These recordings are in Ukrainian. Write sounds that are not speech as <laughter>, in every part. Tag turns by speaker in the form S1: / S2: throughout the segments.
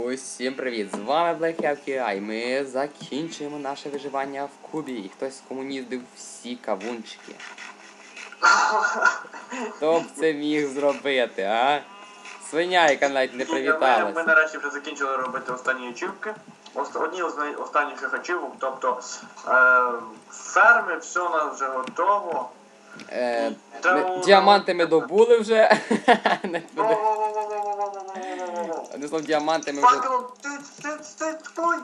S1: Усім привіт! З вами Black Hawk і ми закінчуємо наше виживання в Кубі. І хтось комуніздив всі кавунчики. Хто б це міг зробити, а? Свиня, яка навіть не
S2: Ми, ми нарешті вже закінчили робити останні ачівки. Одні з останніших ачівок, тобто е, ферми, все у нас вже готово.
S1: Е,
S2: Треба
S1: діаманти ми добули вже. <laughs> Вони знов діамантами вже.
S2: Факелом, ти, ти, ти, твой!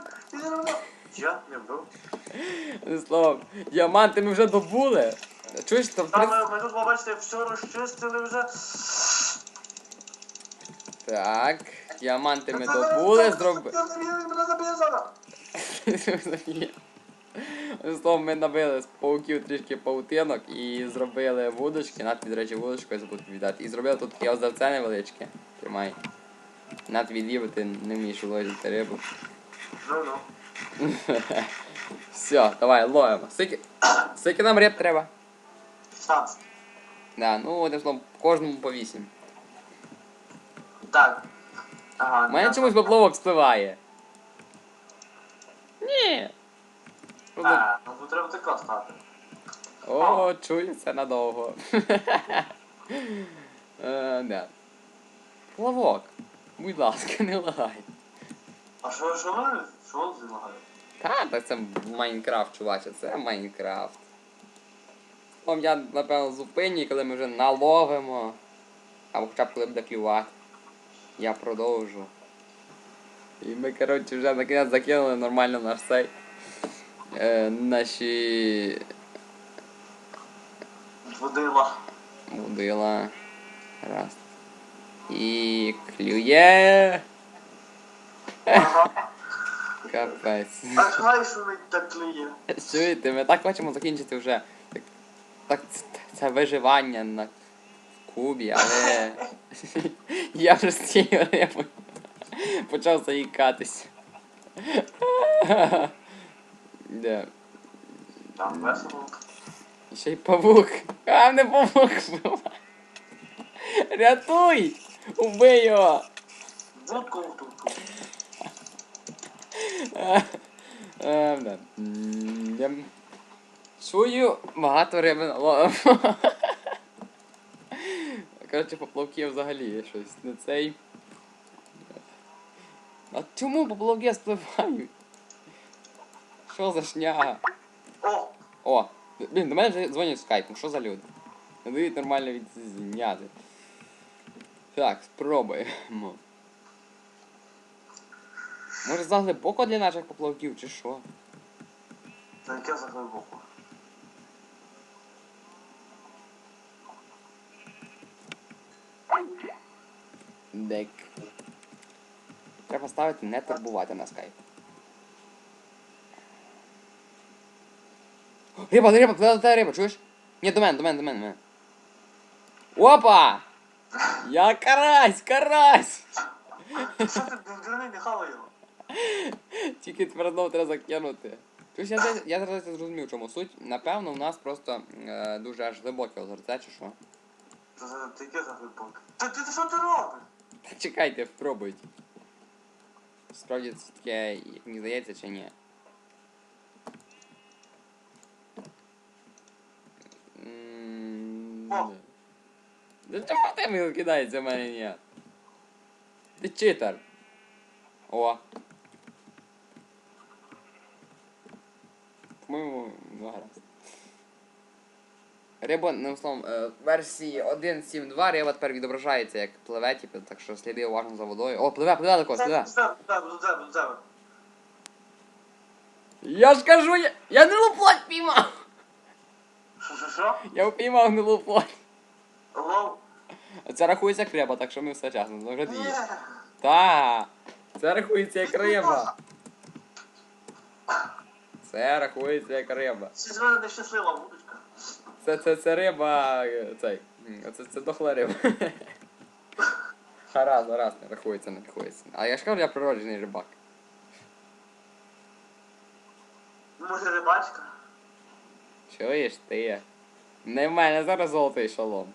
S2: Я не вбив.
S1: Одним словом, діаманти ми вже добули. Чуєш, там
S2: Там
S1: е,
S2: ми тут, бачите, все розчистили вже.
S1: Так, діаманти ми добули, зроби.
S2: Ти заб'є- мене заб'є <laughs> зараз.
S1: Словом, ми набили з пауків трішки паутинок і зробили вудочки. Над, до речі, вудочку я забув віддати. І зробили тут таке озерце невеличке. Тримай. На тобі ліво, ти не вмієш ловити рибу.
S2: Ну, ну.
S1: Все, давай, ловимо. Скільки, скільки нам риб треба?
S2: 16.
S1: Да, ну одним словом, кожному по 8.
S2: Так. Ага.
S1: У мене чомусь поплавок спливає. Ні.
S2: А, ну тут треба тако стати.
S1: О, чую це надовго. <laughs> Е, да. Плавок. Будь ласка, не лагай.
S2: А що, що ви? Що ви вимагаєте?
S1: Та, так це Майнкрафт, чуваче, це Майнкрафт. Вам я, напевно, зупиню, коли ми вже наловимо. Або хоча б коли буде клювати. Я продовжу. І ми, коротше, вже наконець закинули нормально наш цей. Е, наші
S2: Водила.
S1: Будила. Раз. І клює.
S2: Ага.
S1: Капець.
S2: А знаєш, ми так клює?
S1: Чуєте, ми так хочемо закінчити вже. Так, так це, виживання на Кубі, але. <laughs> Я вже з цією рибою почав заїкатись. <laughs> Де?
S2: Там весело.
S1: Ще й павук. А, не павук. <laughs> Рятуй! Убий його! Чую багато риби наловимо. Коротше, поплавки взагалі щось. Не цей. А чому поплавки спливають? Що за шняга?
S2: О!
S1: Блін, до мене вже дзвонять в скайп, ну що за люди? Не дають нормально відзняти. Так, спробуємо. Може заглибоко для наших поплавків, чи що?
S2: Це яке за глибоко?
S1: Дек. Треба ставити не турбувати на скайп. Риба, риба, плаває риба, чуєш? Ні, до мене, до мене, до мене, до мене. Опа! Я карась, карась!
S2: Що ти, дурний, не хавай його?
S1: Тільки тепер знову треба закинути. Чуєш, я, зараз- я зараз зрозумів, чому суть. Напевно, у нас просто е, дуже аж глибоке озерце, чи що.
S2: Це за глибоке? Ти, ти що ти робиш?
S1: Та чекайте, спробуйте. Справді це таке, як мені здається, чи ні. М,
S2: О.
S1: Да чому ти мені кидається в мене ні? Ти читер. О. По-моєму, ну гаразд. Риба, ну словом, е, в версії 1.7.2 риба тепер відображається як пливе, типу, так що сліди уважно за водою. О, пливе, пливе
S2: Це
S1: пливе. Я ж кажу, я, я гнилу плоть піймав!
S2: Що, що, що?
S1: Я піймав гнилу плоть.
S2: Лов?
S1: Це рахується як риба, так що ми все чесно, ну вже дві. Та, це рахується як риба. Це рахується як риба.
S2: Це з мене нещаслива вудочка.
S1: Це, це, це риба, е, цей, це, це дохла риба. Гаразд, гаразд, не рахується, не рахується. А я ж кажу, я природжений рибак.
S2: Може рибачка?
S1: Чуєш ти? Не в мене зараз золотий шолом.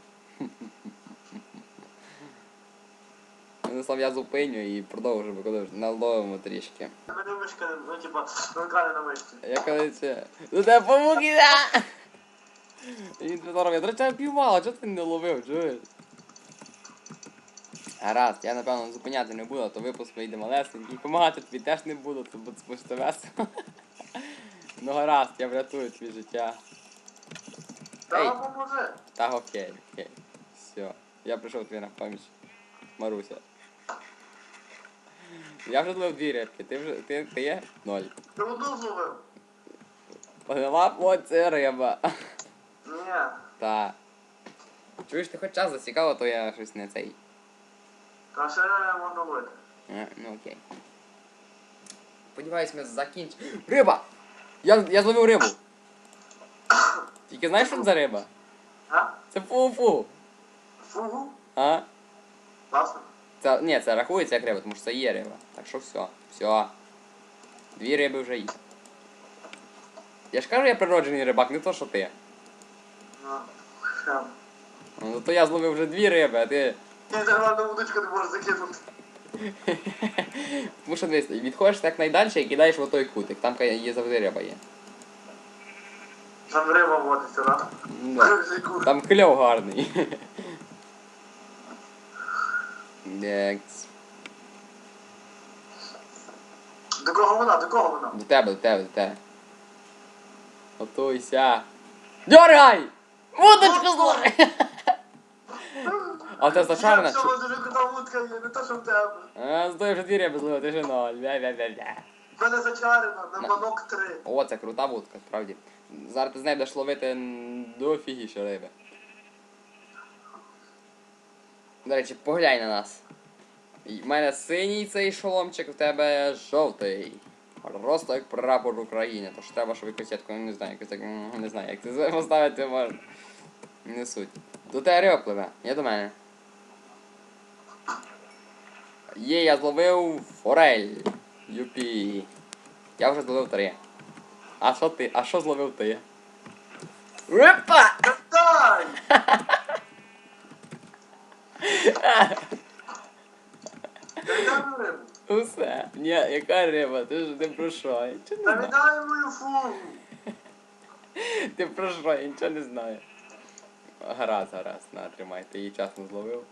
S1: Станислав, я зупиню і продовжимо, коли вже наловимо трішки.
S2: Ну типа, рука на мишці.
S1: Я коли це. Ну тебе помоги! Він це здорово. Я, до речі, піймала, чого ти не ловив, чуєш? Гаразд, я напевно зупиняти не буду, а то випуск вийде малесенький. Помагати тобі теж не буду, то буде спустя весело. Ну гаразд, я врятую твоє життя. Ей.
S2: Та поможи.
S1: Та окей, окей. Все. Я прийшов тобі на поміч. Маруся. Я вже злив дві рибки, ти вже. ти, ти є? Ноль.
S2: Ти одну зловив?
S1: Погнала це риба.
S2: Ні.
S1: Та. Чуєш, ти хоч час засікала, то я щось не цей.
S2: Та ще можна ловити.
S1: Ну окей. Сподіваюсь, ми закінчимо. Риба! Я, я зловив рибу. Тільки знаєш, що це за риба?
S2: А?
S1: Це фу-фу.
S2: Фугу?
S1: А?
S2: Класно.
S1: Це, ні, це рахується як риба, тому що це є риба. Так що все. Все. Дві риби вже є. Я ж кажу, я природжений рибак, не то, що ти.
S2: Ну, храм.
S1: Ну то я зловив вже дві риби, а ти.
S2: Ні, нормальну удочку не можеш закинути.
S1: Тому що дивись, відходиш так найдальше і кидаєш в той кутик. Там є завжди риба є.
S2: Там риба водиться, да?
S1: Да. <laughs> Там кльов гарний. Некс.
S2: До кого вона? До кого вона?
S1: До тебе, до тебе, до тебе. Готуйся. Дергай! Вудочку зловив! А це зашарена?
S2: Все, у дуже крута вудка є, не то, що в тебе.
S1: А, стой, вже дві риби зловив, ти же ноль. Бля-бля-бля-бля.
S2: В мене зачарено, на манок три.
S1: О, це крута вудка, справді. Зараз ти з нею будеш ловити дофігіше риби. До речі, поглянь на нас. У мене синій цей шоломчик, в тебе жовтий. Просто як прапор України. Тож треба, щоб сітку, ну, не знаю, якось так, не знаю, як це поставити можна. Не суть. До тебе риба пливе, є до мене. Є, я зловив форель. Юпі. Я вже зловив три. А що ти? А що зловив ти? Рипа! <laughs>
S2: Дай нам.
S1: Усе. Ні, яка риба? Ти ж не про що? Я нічого
S2: Та
S1: не знаю.
S2: віддай мою фугу. <laughs>
S1: Ти про що? Я нічого не знаю. Гаразд, гаразд, на, тримай, ти її часно зловив.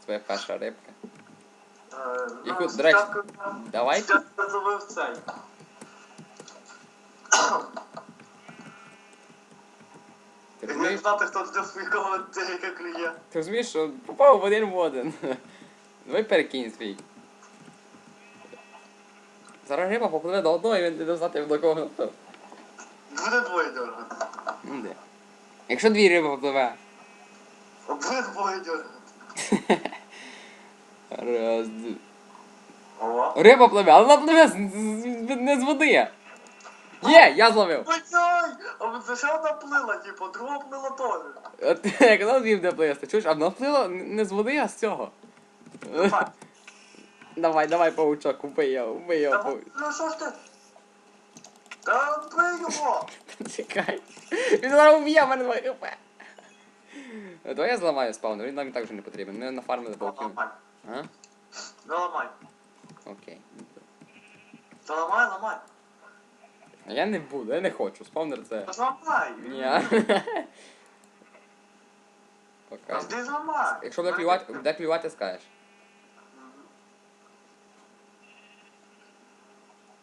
S1: Це твоя перша рибка.
S2: Е,
S1: Яку,
S2: ну,
S1: до речі,
S2: спочатку-
S1: давай.
S2: спочатку я зловив цей.
S1: Ти розумієш?
S2: знати, хто для своїх коментарів клює.
S1: Ти розумієш, що попав в один в один. <laughs> Давай перекинь свій. Зараз риба попливе до одного і він не знати до кого.
S2: Буде двоє дергати.
S1: Ну де. Якщо дві риби попливе.
S2: Буде двоє дергати. <laughs>
S1: Раз.
S2: О.
S1: Риба пливе, але вона пливе з, з- з- не з води. Є, я зловив.
S2: Ой, а за що вона плила, типу, друга плила теж.
S1: От я казав, дві буде плисти. Чуєш, а вона плила не з води, а з цього.
S2: Давай. <laughs>
S1: Давай, давай, паучок, купи його, убий його,
S2: Та ну що ж ти? Та бий його! <laughs>
S1: Чекай. Він зараз уб'є мене два хп. Давай я зламаю спаунер, він нам і так вже не потрібен. Ми нафармили пауків.
S2: Ламай.
S1: А?
S2: Ну ламай.
S1: Окей.
S2: Та ламай,
S1: я не буду, я не хочу. Спаунер це.
S2: Та зламай.
S1: Ні. <laughs> Пока.
S2: Та Ти зламай.
S1: Якщо буде клювати, буде клювати, скажеш.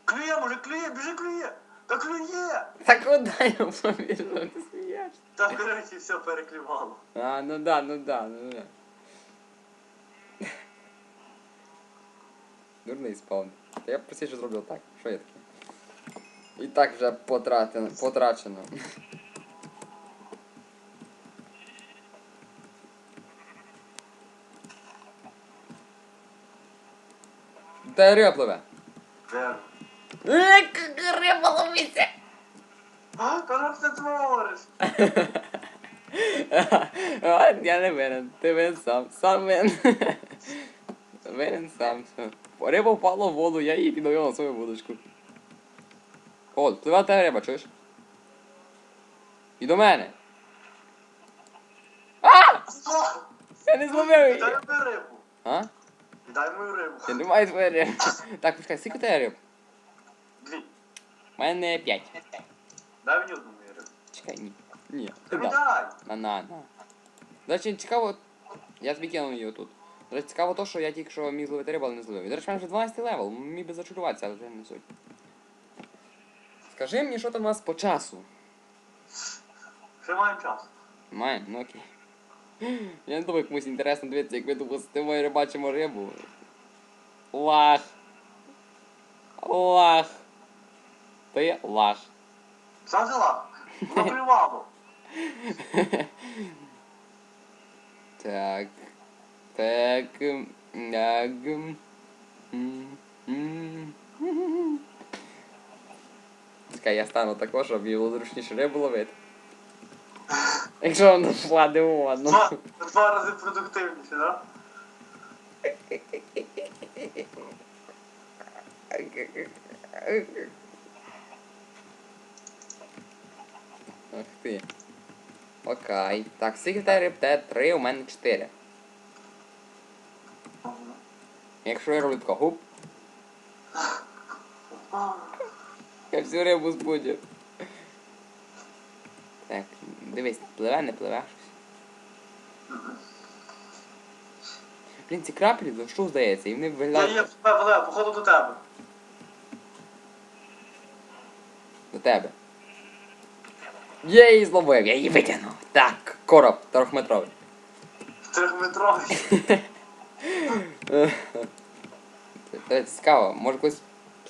S2: Клює, може клює, біжи клює. Та клює.
S1: Та куди я побіжу? Ти смієш?
S2: Та коротше все переклювало.
S1: А, ну да, ну да, ну да. Дурний спаун. Та я б простіше зробив так. Що я таке? І так вже потратено, потрачено. Де риба пливе?
S2: Де?
S1: Е, Риба ловиться!
S2: А, та ти.
S1: А, Я не винен, ти винен сам, сам винен. Винен сам. Риба впала в воду, я її підловив на свою вудочку. О, пливе та риба, чуєш? І до мене. А! Я не зловив її.
S2: Дай мені рибу.
S1: А?
S2: Дай мою рибу.
S1: Я не маю твоєї риби. Так, почекай, скільки тебе риб?
S2: Дві.
S1: У мене п'ять.
S2: Дай мені одну мою рибу.
S1: Чекай, ні. Ні.
S2: Та
S1: Ти да. На, на, на. До речі, цікаво. Я тобі кинув її тут. До речі, цікаво то, що я тільки що міг зловити рибу, але не зловив. До речі, в мене вже 12 левел, міг би зачаруватися, але вже не суть. Скажи мені, що там у нас по часу?
S2: Ще маємо час.
S1: Має, ну окей. Я не думаю, комусь інтересно дивитися, як ми допустимо і рибачимо рибу. Лах. Лах. Ти лах.
S2: Сам взяла. Наплювало.
S1: Так. Так. Так. М, м, м. Чекай, я стану також, щоб їй було зручніше рибу ловити. <laughs> Якщо вона у воду.
S2: Два, два рази продуктивніше, да?
S1: Ах ти. Окей. Так, скільки тебе риб? Те 3, у мене 4. Якщо я роблю тако гуп, всю рибу збудю. Так, дивись, пливе, не пливе щось. Блін, ці краплі до що здається, і вони
S2: Я
S1: виглядають
S2: є тебе, походу до тебе.
S1: до тебе. Я її зловив, я її витягнув. Так, короб, трьохметровий.
S2: Трьохметровий. <laughs>
S1: Це цікаво, може когось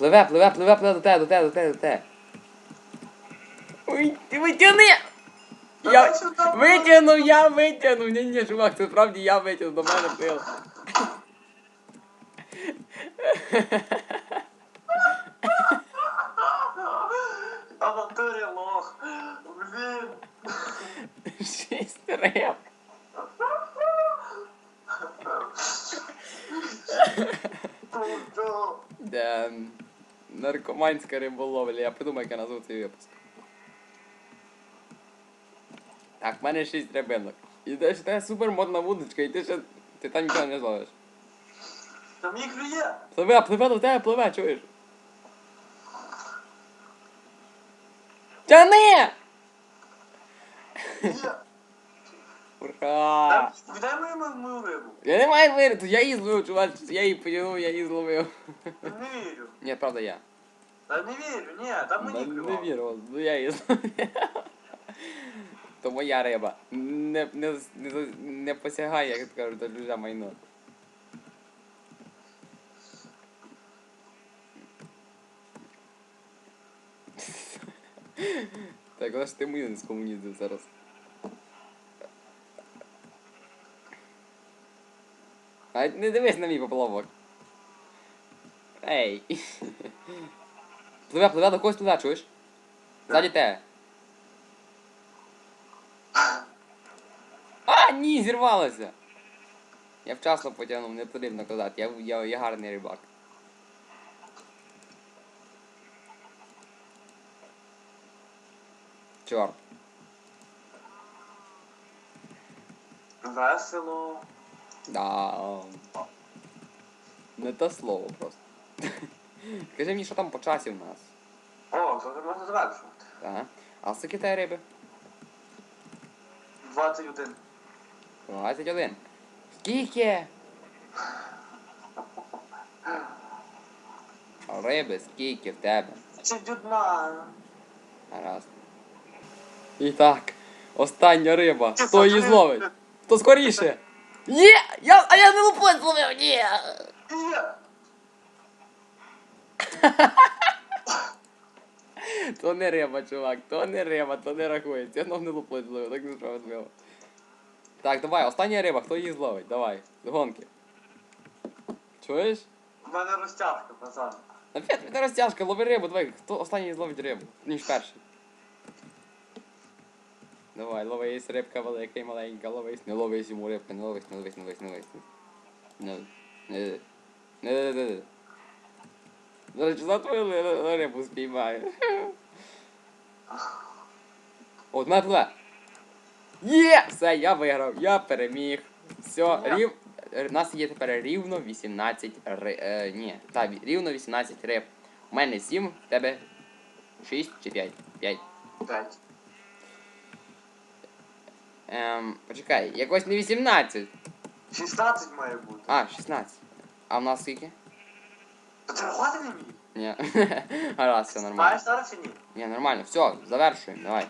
S1: пливе, пливе, пливе, пливе до тебе, до тебе, до тебе, до тебе. Ой, ти витягни! Я витягнув, я витягнув. Ні, ні, чувак, це справді я витягнув, до мене плив.
S2: А натурі лох. Блін.
S1: Шість риб.
S2: Ту-ту.
S1: Да, наркоманська риболовля, я придумаю, як я назву цей випуск. Так, в мене шість рибинок. І далі тебе супер модна вудочка, і ти ще. Ти там нічого не зловиш.
S2: Там їх клює.
S1: Пливе, пливе до тебе, пливе, чуєш? Тяни!
S2: Є.
S1: Ура!
S2: Віддай мою мою- мою рибу.
S1: Я не маю вирити, я її зловив, чувак, я її потягнув, я її зловив.
S2: Не вірю.
S1: Ні, правда я.
S2: Та не вірю, ні, там мені
S1: Да, не
S2: клювало.
S1: вірю, ну я її зловив. <laughs> То моя риба. Не, не, не, не посягай, як кажуть, до чуже майно. <laughs> Так, ось ти мені з комунізму зараз. А не дивись на мій поплавок. Ей. <laughs> Пливе, пливе, до когось пливе, чуєш? Ззаді тебе. А, ні, зірвалося. Я вчасно потягнув, не потрібно казати, я, я, я гарний рибак. Чорт.
S2: Весело.
S1: Да. Не те слово просто. Скажи мені, що там по часі в нас?
S2: О, то вже можна завершувати.
S1: Так. А скільки тебе риби?
S2: 21.
S1: 21. Скільки? Риби, скільки в тебе?
S2: Чи дюдна?
S1: Гаразд. І так, остання риба.
S2: Ти
S1: Хто її зловить? Хто скоріше? Є! Я, а я не лупой зловив, ні!
S2: Є.
S1: То не риба, чувак, то не риба, то не рахується. Я знов не лупой зловив, так несправедливо. Так, давай, остання риба, хто її зловить? Давай, з гонки. Чуєш?
S2: В мене розтяжка, пацан.
S1: Опять не розтяжка, лови рибу, давай, хто останній зловить рибу, ніж перший. Давай, ловись, рибка велика і маленька, ловись, не ловись йому рибка, не ловись, не ловись, не ловись, не ловись. Не, не, не, не, не, не. До речі, за твою ли- ли- рибу спіймаю. <laughs> Мене пливе. Є! Все, я виграв, я переміг. Все, рів... е, у нас є тепер рівно 18 ри... Е, ні, так, рівно 18 риб. У мене 7, в тебе 6 чи 5? 5.
S2: П'ять.
S1: Ем, почекай, якось не 18.
S2: 16 має бути.
S1: А, 16. А в нас скільки?
S2: Та ти рахувати не вмієш?
S1: Ні. <laughs> Гаразд, все нормально.
S2: Маєш зараз чи ні?
S1: Ні, нормально, все, завершуємо, давай.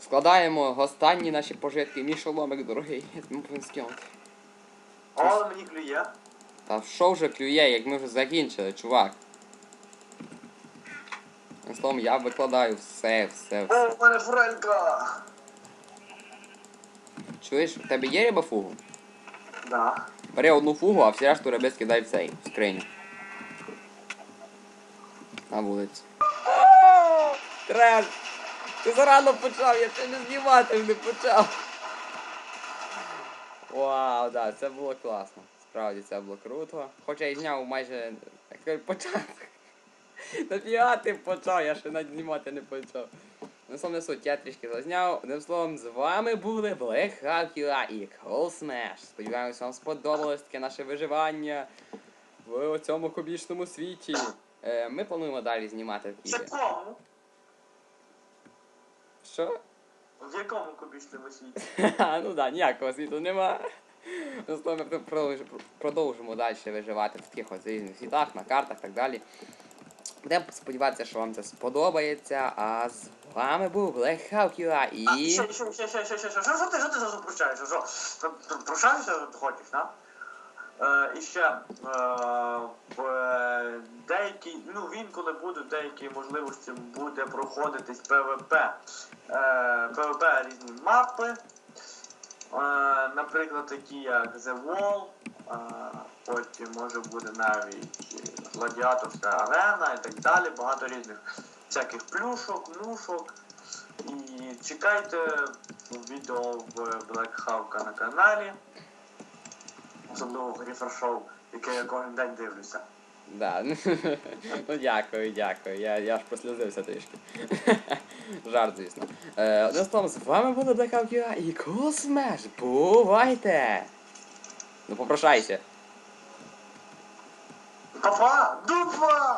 S1: Складаємо останні наші пожитки, мій шоломик дорогий. Тобі повинен скинути.
S2: О, Але мені клює.
S1: Та що вже клює, як ми вже закінчили, чувак. Словом, я викладаю все, все, все.
S2: О, в мене форелька!
S1: Чуєш, в тебе є риба фугу?
S2: Да.
S1: Бери одну фугу, а всі решту риби скидай в цей, в скриню. На вулиці. Треш! Ти зарано почав, я ще не знімати не почав. Вау, да, це було класно. Справді це було круто. Хоча я зняв майже початок. Нафігати почав, я ще навіть знімати не почав. Ну, словом, не суть, я трішки зазняв. Одним словом, з вами були Hawkula і Smash. Сподіваємось, вам сподобалось таке наше виживання в цьому кубічному світі. Е, ми плануємо далі знімати
S2: Це
S1: такі.
S2: кому?
S1: Що?
S2: В якому кубічному світі?
S1: Ну да, ніякого світу нема. Ну, ми продовжимо далі виживати в таких ось різних світах, на картах і так далі. Будемо сподіватися, що вам це сподобається. А з вами був Hawkula і.
S2: ще, ще, ще, ще, що, що ти, що ти? Що? Про- про- Прощаєшся хочеш, на? Е, і ще е, в е, деякі, ну він коли буде, деякі можливості буде проходитись ПВП. Е, ПВП різні мапи. Е, наприклад, такі як The Wall, е, потім може буде навіть гладіаторська арена і так далі, багато різних всяких плюшок, нушок. І чекайте відео в Black Hawk на каналі. Особливо в Гріфер Шоу, яке я кожен день дивлюся.
S1: Да. <laughs> ну дякую, дякую. Я, я ж прослізився трішки. <laughs> Жарт, звісно. Е, одним словом, з вами були Blackout Hawkula і Cool Smash. Бувайте! Ну попрошайся.
S2: Папа! Дупа!